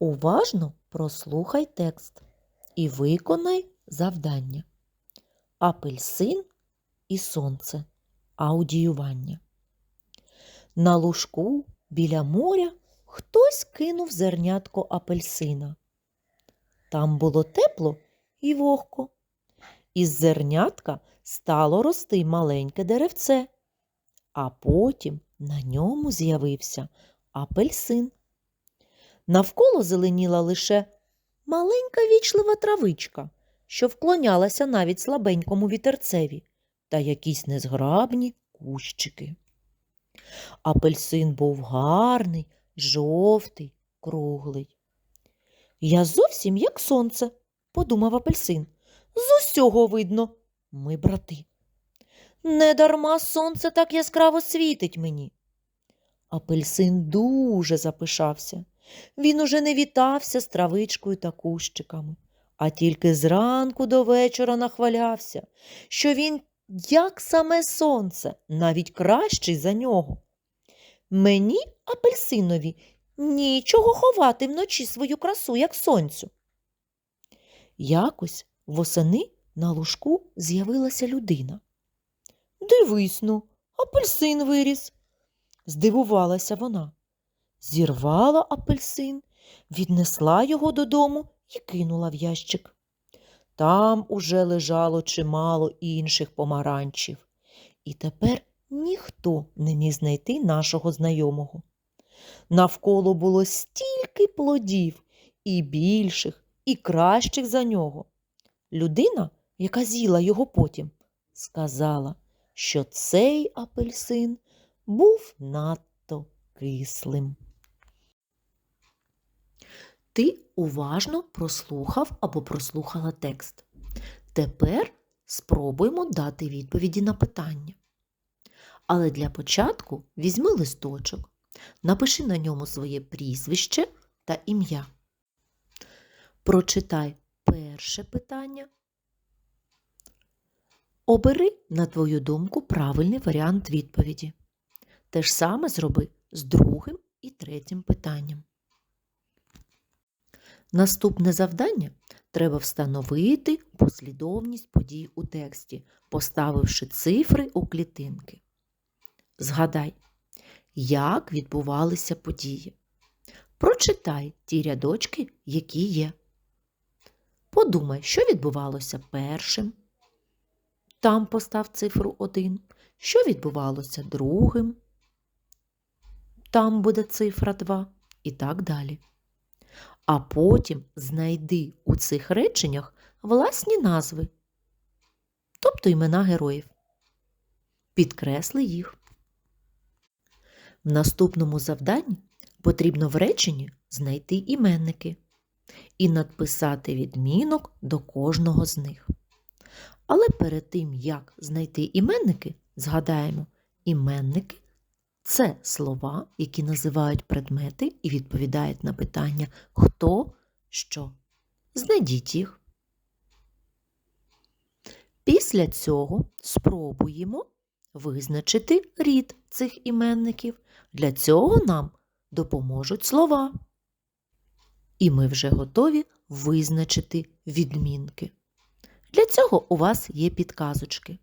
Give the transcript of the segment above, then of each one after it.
Уважно прослухай текст і виконай завдання. Апельсин і сонце. Аудіювання. На лужку біля моря хтось кинув зернятко апельсина. Там було тепло і вогко. Із зернятка стало рости маленьке деревце, а потім на ньому з'явився апельсин. Навколо зеленіла лише маленька вічлива травичка, що вклонялася навіть слабенькому вітерцеві, та якісь незграбні кущики. Апельсин був гарний, жовтий, круглий. Я зовсім як сонце, подумав апельсин. З усього видно, ми брати. Недарма сонце так яскраво світить мені. Апельсин дуже запишався. Він уже не вітався з травичкою та кущиками, а тільки зранку до вечора нахвалявся, що він, як саме сонце, навіть кращий за нього. Мені, апельсинові, нічого ховати вночі свою красу, як сонцю. Якось восени на лужку з'явилася людина. Дивись ну, апельсин виріс, здивувалася вона. Зірвала апельсин, віднесла його додому і кинула в ящик. Там уже лежало чимало інших помаранчів, і тепер ніхто не міг знайти нашого знайомого. Навколо було стільки плодів, і більших, і кращих за нього. Людина, яка з'їла його потім, сказала, що цей апельсин був надто кислим. Ти уважно прослухав або прослухала текст. Тепер спробуємо дати відповіді на питання. Але для початку візьми листочок, напиши на ньому своє прізвище та ім'я. Прочитай перше питання. Обери, на твою думку, правильний варіант відповіді. Те ж саме зроби з другим і третім питанням. Наступне завдання треба встановити послідовність подій у тексті, поставивши цифри у клітинки. Згадай, як відбувалися події. Прочитай ті рядочки, які є. Подумай, що відбувалося першим. Там постав цифру 1. Що відбувалося другим? Там буде цифра 2 і так далі. А потім знайди у цих реченнях власні назви, тобто імена героїв. Підкресли їх. В наступному завданні потрібно в реченні знайти іменники і надписати відмінок до кожного з них. Але перед тим, як знайти іменники, згадаємо, іменники це слова, які називають предмети і відповідають на питання хто, що. Знайдіть їх. Після цього спробуємо визначити рід цих іменників. Для цього нам допоможуть слова. І ми вже готові визначити відмінки. Для цього у вас є підказочки.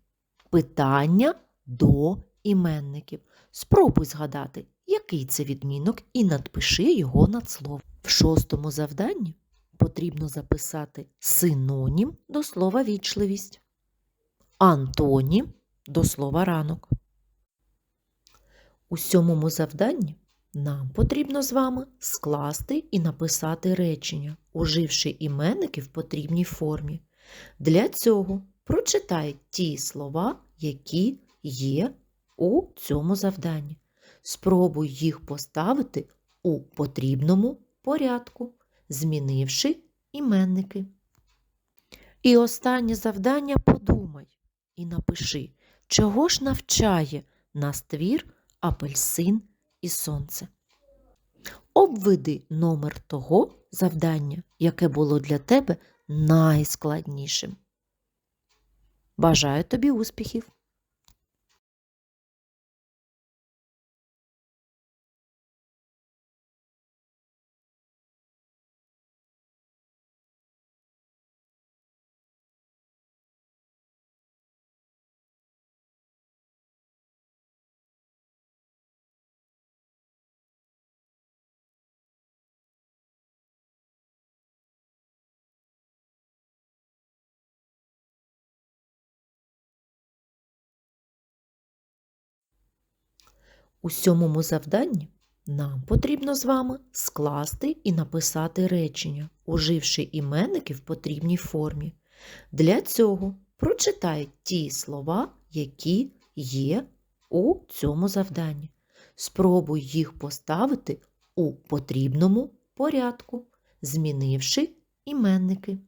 Питання до іменників. Спробуй згадати, який це відмінок, і надпиши його над словом. В шостому завданні потрібно записати синонім до слова вічливість, антонім до слова ранок. У сьомому завданні нам потрібно з вами скласти і написати речення, уживши іменники в потрібній формі. Для цього прочитай ті слова, які є у цьому завданні. Спробуй їх поставити у потрібному порядку, змінивши іменники. І останнє завдання подумай і напиши, чого ж навчає нас твір апельсин і сонце. Обведи номер того завдання, яке було для тебе найскладнішим. Бажаю тобі успіхів! У сьомому завданні нам потрібно з вами скласти і написати речення, уживши іменники в потрібній формі. Для цього прочитай ті слова, які є у цьому завданні. Спробуй їх поставити у потрібному порядку, змінивши іменники.